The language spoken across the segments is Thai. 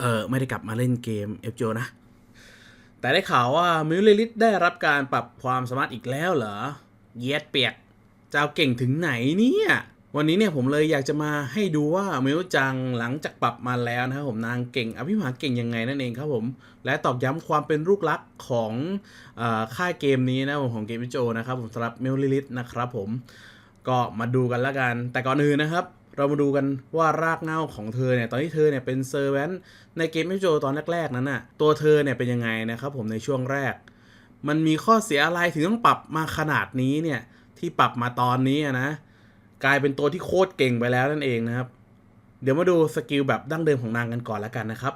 เออไม่ได้กลับมาเล่นเกม FGO นะ แต่ได้ข่าวว่ามิลลิลิตได้รับการปรับความสามารถอีกแล้วเหรอ เย็ดเปียกเจ้าเก่งถึงไหนเนี่ย วันนี้เนี่ยผมเลยอยากจะมาให้ดูว่ามิวจังหลังจากปรับมาแล้วนะครับผมนางเก่ง อภิมหาเก่งยังไงนั่นเองครับผม และตอกย้ำความเป็นลูกรักของอค่ายเกมนี้นะผมของเกมวิโอนะครับผมสำหรับมิลลิลิตนะครับผมก็มาดูกันแล้วกัน แต่ก่อนอื่นนะครับ เรามาดูกันว่ารากเงาของเธอเนี่ยตอนที่เธอเนี่ยเป็นเซอร์แวนต์ในเกมวิจโอตอนแรกๆนั้นน่ะตัวเธอเนี่ยเป็นยังไงนะครับผมในช่วงแรก มันมีข้อเสียอะไรถึงต้องปรับมาขนาดนี้เนี่ยที่ปรับมาตอนนี้นะกลายเป็นตัวที่โคตรเก่งไปแล้วนั่นเองนะครับ เดี๋ยวมาดูสกิลแบบดั้งเดิมของนางกันก่อนแล้วกันนะครับ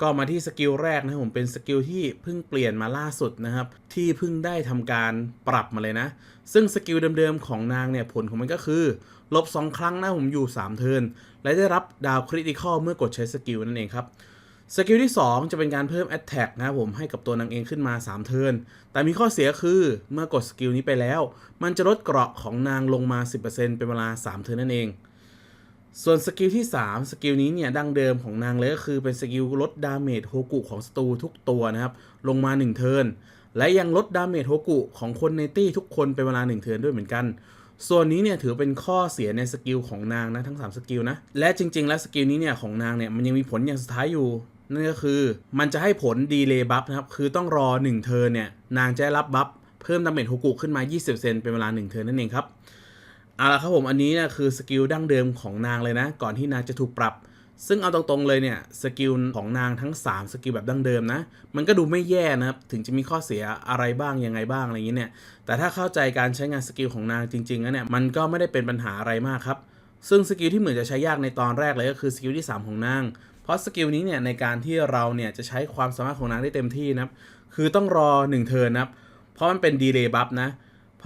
ก็มาที่สกิลแรกนะผมเป็นสกิลที่เพิ่งเปลี่ยนมาล่าสุดนะครับ ที่เพิ่งได้ทำการปรับมาเลยนะ ซึ่งสกิลเดิมๆของนางเนี่ยผลของมันก็คือ ลบ 2 ครั้งนะผมอยู่ 3 เทิร์นและได้รับดาวคริติคอลเมื่อกดใช้สกิลนั่นเองครับสกิลที่ 2 จะเป็นการเพิ่ม Attack นะครับผมให้กับตัวนางเองขึ้นมา 3 เทิร์น แต่มีข้อเสียคือเมื่อกดสกิลนี้ไปแล้ว มันจะลดเกราะของนางลงมา 10%เป็นเวลา 3 เทิร์นนั่นเอง ส่วนสกิลที่ 3 สกิลนี้เนี่ยดั้งเดิมของนางเลยก็คือเป็นสกิลลดดาเมจโฮกุของศัตรูทุกตัวนะครับ ลงมา 1 เทิร์นและยังลดดาเมจโฮกุของคนในตี้ทุกคนเป็นเวลา 1 เทิร์นด้วยเหมือนกัน ส่วนนี้เนี่ยถือเป็นข้อเสียในสกิลของนางนะทั้ง 3 สกิลนะ และจริง ๆ แล้วสกิลนี้เนี่ยของนางเนี่ยมันยังมีผลอย่างสุดท้ายอยู่ นั่นก็คือมันจะให้ผลดีเลย์บัฟนะครับคือต้องรอ 1 เทิร์นเนี่ยนางจะได้รับบัฟเพิ่มดาเมจโฮกุขึ้นมา 20%เป็นเวลา 1 เทิร์นนั่นเองครับ เอาละครับผมอันนี้เนี่ยคือสกิลดั้งเดิมของนางเลยนะ ก่อนที่นางจะถูกปรับ ซึ่งเอาตรงๆเลยเนี่ยสกิลของนางทั้ง 3 สกิลแบบดั้งเดิมนะ มันก็ดูไม่แย่นะครับถึงจะมีข้อเสียอะไรบ้างยังไงบ้างอะไรอย่างนี้เนี่ยแต่ถ้าเข้าใจการใช้งานสกิลของนางจริงๆแล้วเนี่ยมันก็ไม่ได้เป็นปัญหาอะไรมากครับซึ่งสกิลที่เหมือนจะใช้ยากในตอนแรกเลยก็คือสกิลที่ 3 ของนาง เพราะสกิลนี้เนี่ยในการที่เราเนี่ยจะใช้ความสามารถของนางได้เต็มที่นะครับคือต้องรอ1เทิร์นนะครับเพราะมันเป็นดีเลย์บัฟนะ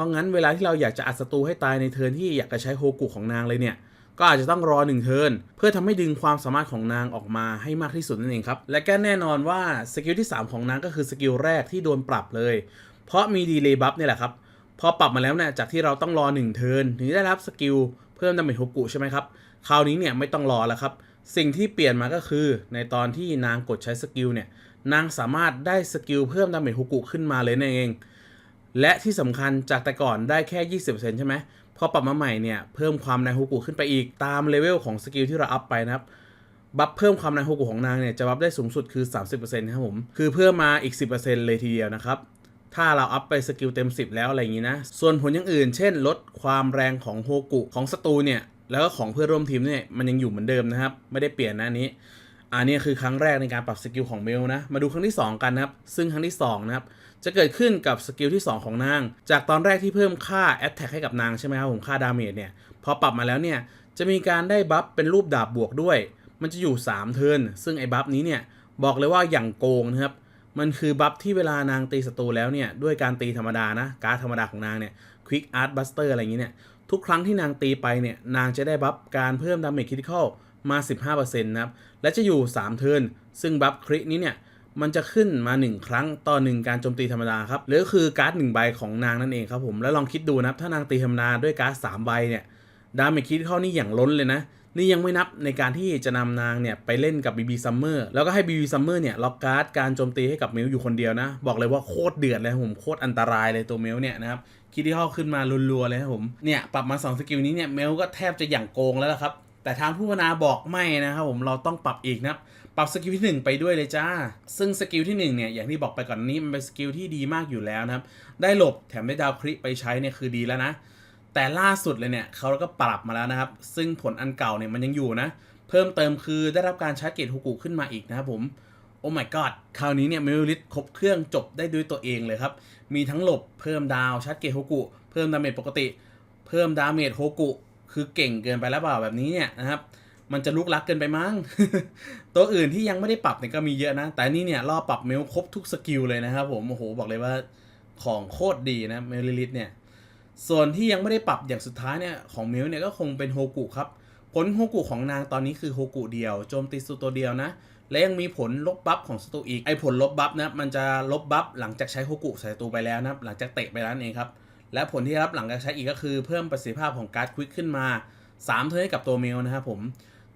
ราะงั้นเวลาที่เราอยากจะอัดศัตรูให้ตายในเทิร์นที่อยากจะใช้โฮกุของนางเลยเนี่ยก็อาจจะต้องรอ1เทินเพื่อทำให้ดึงความสามารถของนางออกมาให้มากที่สุดนั่นเองครับ และก็แน่นอนว่าสกิลที่ 3 ของนางก็คือสกิลแรกที่โดนปรับเลย เพราะมีดีเลย์บัฟนี่แหละครับ พอปรับมาแล้วเนี่ยจากที่เราต้องรอ1เทินถึงได้รับสกิลเพิ่มดาเมจโฮกุใช่ไหมครับ คราวนี้เนี่ยไม่ต้องรอแล้วครับ สิ่งที่เปลี่ยนมาก็คือ ในตอนที่นางกดใช้สกิลเนี่ยนางสามารถได้สกิลเพิ่มดาเมจโฮกุขึ้นมาเลยนั่นเอง และที่สำคัญจากแต่ก่อนได้แค่ 20%ใช่ไหมพอปรับมาใหม่เนี่ย เพิ่มความในโฮกุขึ้นไปอีกตามเลเวลของสกิลที่เราอัพไปนะครับ บัฟเพิ่มความในโฮกุของนางเนี่ย จะบัฟได้สูงสุดคือ 30%ครับผม คือเพิ่มมาอีก 10%เลยทีเดียวนะครับ ถ้าเราอัพไปสกิลเต็ม 10 แล้วอะไรอย่างนี้นะ ส่วนผลอย่างอื่น เช่น ลดความแรงของโฮกุของศัตรูเนี่ยแล้วก็ของเพื่อนร่วมทีมเนี่ยมันยังอยู่เหมือนเดิมนะครับ ไม่ได้เปลี่ยนนะนนี้อันนี้คือครั้งแรกในการปรับสกิลของเมลนะมาดูครั้งที่ 2 กันนะครับซึ่งครั้งที่2นะครับ จะเกิดขึ้นกับสกิลที่ 2 ของนาง จากตอนแรกที่เพิ่มค่า Attack ให้กับนางใช่ไหมครับผมค่าดาเมจเนี่ย พอปรับมาแล้วเนี่ย จะมีการได้บัฟเป็นรูปดาบบวกด้วย มันจะอยู่ 3 เทิร์นซึ่งไอ้บัฟนี้เนี่ยบอกเลยว่าอย่างโกงนะครับ มันคือบัฟที่เวลานางตีศัตรูแล้วเนี่ย ด้วยการตีธรรมดานะ การธรรมดาของนางเนี่ย Quick Art Buster อะไรอย่างนี้เนี่ย ทุกครั้งที่นางตีไปเนี่ย นางจะได้บัฟการเพิ่มดาเมจคริติคอลมา 15%นะครับ และจะอยู่ 3 เทิร์นซึ่งบัฟครินี้เนี่ย มันจะขึ้นมา 1 ครั้งต่อ 1 การโจมตีธรรมดาครับ หรือคือการ์ด1ใบของนางนั่นเองครับผม แล้วลองคิดดูนะครับถ้านางตีธรรมดาด้วยการ์ด3ใบเนี่ย ดาเมจคริติคอลนี่อย่างล้นเลยนะ นี่ยังไม่นับในการที่จะนำนางเนี่ยไปเล่นกับ BB Summer แล้วก็ให้ BB Summer เนี่ยล็อกการ์ดการโจมตีให้กับมิวอยู่คนเดียวนะ บอกเลยว่าโคตรเดือดเลยผมโคตรอันตรายเลยตัวมิวเนี่ยนะครับคิดที่เข้าขึ้นมารัวๆเลยครับผม เนี่ยปรับมา 2 สกิลนี้เนี่ยเมลก็แทบจะอย่างโกงแล้วละครับแต่ทางผู้พัฒนาบอกไม่นะครับผมเราต้องปรับอีกนะ รับสกิลที่ 1 ไปด้วยเลยจ้า ซึ่งสกิลที่1เนี่ยอย่างที่บอกไปก่อนนี้มันเป็นสกิลที่ดีมากอยู่แล้วนะครับ ได้หลบแถมได้ดาวคริไปใช้เนี่ยคือดีแล้วนะ แต่ล่าสุดเลยเนี่ยเขาก็ปรับมาแล้วนะครับ ซึ่งผลอันเก่าเนี่ยมันยังอยู่นะ เพิ่มเติมคือได้รับการชาร์จเกตฮูกุขึ้นมาอีกนะครับผมโอ้ my god คราวนี้เนี่ยมิลลิทครบเครื่องจบได้ด้วยตัวเองเลยครับ มีทั้งหลบเพิ่มดาวชาร์จเกตโฮกุเพิ่มดาเมจปกติ เพิ่มดาเมจโฮกุคือเก่งเกินไปแล้วเปล่าแบบนี้เนี่ยนะครับ มันจะลุกลักเกินไปมั้ง ตัวอื่นที่ยังไม่ได้ปรับเนี่ยก็มีเยอะนะ แต่นี่เนี่ยรอบปรับเมลครบทุกสกิลเลยนะครับผม โอ้โห บอกเลยว่าของโคตรดีนะเมลลิทเนี่ย ส่วนที่ยังไม่ได้ปรับอย่างสุดท้ายเนี่ยของเมิวเนี่ยก็คงเป็นโฮกุครับ ผลโฮกุของนางตอนนี้คือโฮกุเดียว โจมตีศัตรูตัวเดียวนะ และยังมีผลลบบัฟของศัตรูอีก ไอผลลบบัฟนะ มันจะลบบัฟหลังจากใช้โฮกุใส่ศัตรูไปแล้วนะ หลังจากเตะไปแล้วเองครับ และผลที่ได้รับหลังจากใช้อีกก็คือเพิ่มประสิทธิภาพของการ์ดควิกขึ้นมา3เท่าให้กับตัวเมลนะครับผม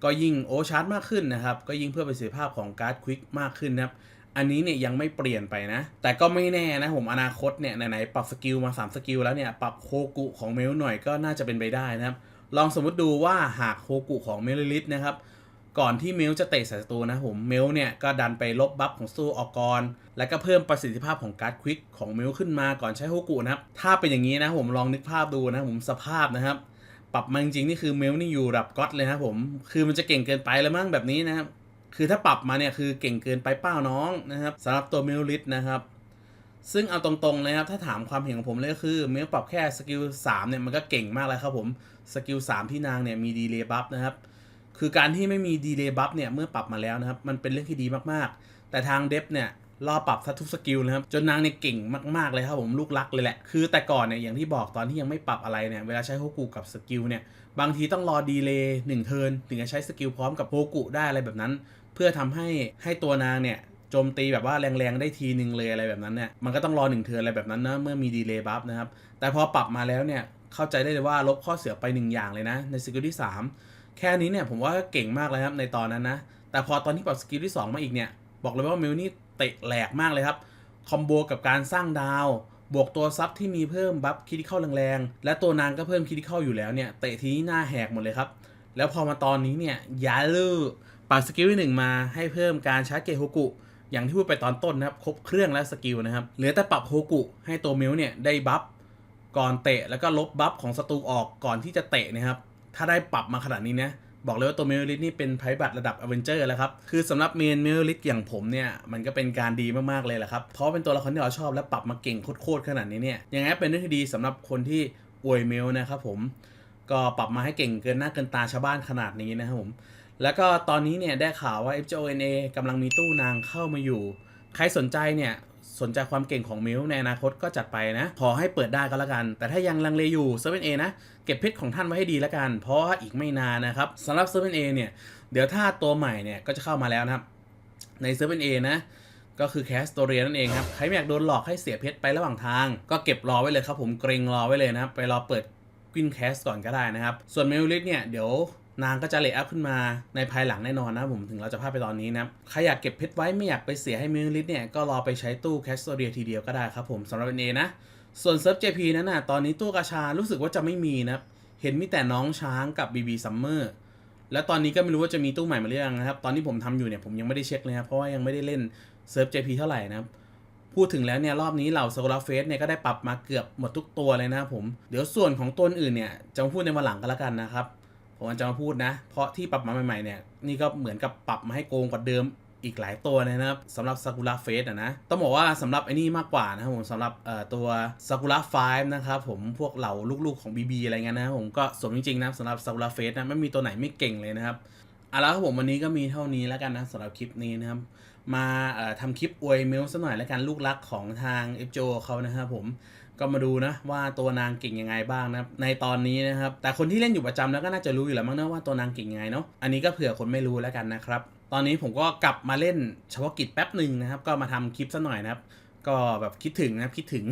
ก็ยิ่งโอชาร์จมากขึ้นนะครับ ก็ยิ่งเพื่อประสิทธิภาพของการ์ดควิกมากขึ้นนะครับ อันนี้เนี่ยยังไม่เปลี่ยนไปนะ แต่ก็ไม่แน่นะผมอนาคตเนี่ยไหนๆปรับสกิลมา 3 สกิลแล้วเนี่ยปรับโฮกุของเมลหน่อยก็น่าจะเป็นไปได้นะครับ ลองสมมติดูว่าหากโฮกุของเมลลิลิตนะครับก่อนที่เมลจะเตะใส่ศัตรูนะผมเมลเนี่ยก็ดันไปลบบัฟของสู้ออกกรแล้วก็เพิ่มประสิทธิภาพของการ์ดควิกของเมลขึ้นมาก่อนใช้โฮกุนะครับถ้าเป็นอย่างนี้นะผมลองนึกภาพดูนะผมสภาพนะครับ ปรับมาจริงๆนี่คือเมลนี่อยู่ระดับก็อตเลยนะผม คือมันจะเก่งเกินไปแล้วมั้งแบบนี้นะครับ คือถ้าปรับมาเนี่ยคือเก่งเกินไปเป้าน้องนะครับสำหรับตัวเมลลิสนะครับ ซึ่งเอาตรงๆนะครับถ้าถามความเห็นของผมเลยก็คือเมลปรับแค่สกิล3เนี่ยมันก็เก่งมากแล้วครับผม สกิล3ที่นางเนี่ยมีดีเลย์บัฟนะครับคือการที่ไม่มีดีเลย์บัฟเนี่ยเมื่อปรับมาแล้วนะครับ มันเป็นเรื่องที่ดีมากๆ แต่ทางเดฟเนี่ย รอปรับทัทุกสกิลนะครับ จนนางเนี่ยเก่งมากๆเลยครับผมลูกรักเลยแหละ คือแต่ก่อนเนี่ยอย่างที่บอกตอนที่ยังไม่ปรับอะไรเนี่ยเวลาใช้โฮกุกับสกิลเนี่ยบางทีต้องรอดีเลย์หนึ่งเทิร์นถึงจะใช้สกิลพร้อมกับโฮกุได้อะไรแบบนั้น เพื่อทำให้ให้ตัวนางเนี่ยโจมตีแบบว่าแรงๆได้ทีนึงเลยอะไรแบบนั้นเนี่ยมันก็ต้องรอหนึ่งเทิร์นอะไรแบบนั้นนะเมื่อมีดีเลย์บัฟนะครับแต่พอปรับมาแล้วเนี่ยเข้าใจได้เลยว่าลบข้อเสียไปหนึ่งอย่างเลยนะในสกิลที่สามแค่นี้เนี่ยผมว่าเก่งมากเลยครับในตอนนั้นนะแต่พอตอนที่ปรับสกิลที่ 2 มาอีกเนี่ยบอกเลยว่ามิวนี่ เตะแหลกมากเลยครับ คอมโบกับการสร้างดาว บวกตัวซับที่มีเพิ่มบัฟคิดเข้าแรงๆ และตัวนางก็เพิ่มคิดเข้าอยู่แล้วเนี่ย เตะทีนี้หน้าแหกหมดเลยครับ แล้วพอมาตอนนี้เนี่ยยาลูปรับสกิลที่หนึ่งมาให้เพิ่มการชาร์จเกฮกุ อย่างที่พูดไปตอนต้นนะครับครบเครื่องและสกิลนะครับเหลือแต่ปรับโฮกุให้ตัวมิวเนี่ยได้บัฟก่อนเตะแล้วก็ลบบัฟของศัตรูออกก่อนที่จะเตะนะครับถ้าได้ปรับมาขนาดนี้นะ บอกเลยว่าตัวเมลลิสนี่เป็นไพ่บัตรระดับอเวนเจอร์แล้วครับ คือสำหรับเมนเมลลิสอย่างผมเนี่ย มันก็เป็นการดีมากๆเลยแหละครับ เพราะเป็นตัวละครที่เราชอบและปรับมาเก่งโคตรๆขนาดนี้เนี่ยยังไงเป็นเรื่องที่ดีสำหรับคนที่อวยเมลนะครับผมก็ปรับมาให้เก่งเกินหน้าเกินตาชาวบ้านขนาดนี้นะครับผมแล้วก็ตอนนี้เนี่ยได้ข่าวว่า FJONA กำลังมีตู้นางเข้ามาอยู่ ใครสนใจเนี่ยสนใจความเก่งของมิวในอนาคตก็จัดไปนะ ขอให้เปิดได้ก็แล้วกัน แต่ถ้ายังลังเลอยู่ 7A นเอนะ เก็บเพชรของท่านไว้ให้ดีแล้วกัน เพราะอีกไม่นานนะครับสำหรับ 7A เนี่ย เดี๋ยวถ้าตัวใหม่เนี่ย ก็จะเข้ามาแล้วนะครับ ใน 7A นเอนะ ก็คือแคสโตเรียนั่นเองครับ ใครไม่อยากโดนหลอกให้เสียเพชรไประหว่างทาง ก็เก็บรอไว้เลยครับผมเกรงรอไว้เลยนะครับไปรอเปิดกินแคสก่อนก็ได้นะครับส่วนเมลลิสเนี่ยเดี๋ยว นางก็จะเลย์อัพขึ้นมาในภายหลังแน่นอนนะผมถึงเราจะพลาดไปตอนนี้นะใครอยากเก็บเพชรไว้ไม่อยากไปเสียให้มิลลิสเนี่ยก็รอไปใช้ตู้แคสโตเรียทีเดียวก็ได้ครับผมสำหรับเอนะ ส่วนเซิร์ฟ JP นั้นนะตอนนี้ตู้กาชารู้สึกว่าจะไม่มีนะเห็นมีแต่น้องช้างกับ BB Summer แล้วตอนนี้ก็ไม่รู้ว่าจะมีตู้ใหม่มาหรือยังนะครับ ตอนที่ผมทำอยู่เนี่ยผมยังไม่ได้เช็คเลยครับเพราะว่ายังไม่ได้เล่นเซิร์ฟ JP เท่าไหร่นะพูดถึงแล้วเนี่ยรอบนี้เหล่าสกอร์เฟสเนี่ยก็ได้ปรับมาเกือบหมดทุกตัวเลยนะผม เดี๋ยวส่วนของตัวอื่นเนี่ยจะพูดในวันหลังกันแล้วกันนะครับ ผมจะมาพูดนะ เพราะที่ปรับมาใหม่ๆเนี่ยนี่ก็เหมือนกับปรับมาให้โกงกว่าเดิมอีกหลายตัวเลยนะครับสำหรับซากุระเฟสอะนะ ต้องบอกว่าสำหรับไอ้นี่มากกว่านะครับผมสำหรับตัวซากุระไฟนะครับผมพวกเหล่าลูกๆของ BB อะไรเงี้ยนะผมก็สมจริงๆนะสำหรับซากุระเฟสนะไม่มีตัวไหนไม่เก่งเลยนะครับเอาละครับผมวันนี้ก็มีเท่านี้แล้วกันนะสำหรับคลิปนี้นะครับ มาทำคลิปอวยเมลสักหน่อยแล้วกันลูกรักของทาง f อ o เขานะครับผม ก็มาดูนะว่าตัวนางเก่งยังไงบ้างนะครับในตอนนี้นะครับ แต่คนที่เล่นอยู่ประจำแล้วก็น่าจะรู้อยู่แล้วมั้งนะว่าตัวนางเก่งยังไงเนาะอันนี้ก็เผื่อคนไม่รู้แล้วกันนะครับ ตอนนี้ผมก็กลับมาเล่นเฉพาะกิจแป๊บหนึ่งนะครับ ก็มาทำคลิปสักหน่อยนะครับ ก็แบบคิดถึงนะคิดถึง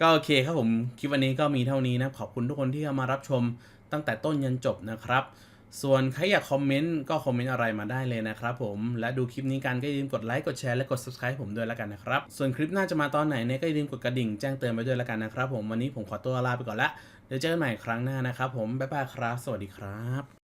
ก็โอเคครับผมคลิปวันนี้ก็มีเท่านี้นะขอบคุณทุกคนที่เข้ามารับชมตั้งแต่ต้นยันจบนะครับ ส่วนใครอยากคอมเมนต์ก็คอมเมนต์อะไรมาได้เลยนะครับผม และดูคลิปนี้กันก็อย่าลืมกดไลค์ กดแชร์ และกด subscribe ผมด้วยแล้วกันนะครับ ส่วนคลิปหน้าจะมาตอนไหนเนี่ยก็อย่าลืมกดกระดิ่งแจ้งเตือนไปด้วยแล้วกันนะครับผม วันนี้ผมขอตัวลาไปก่อนละ เดี๋ยวเจอกันใหม่ครั้งหน้านะครับผม บ๊ายบายครับ สวัสดีครับ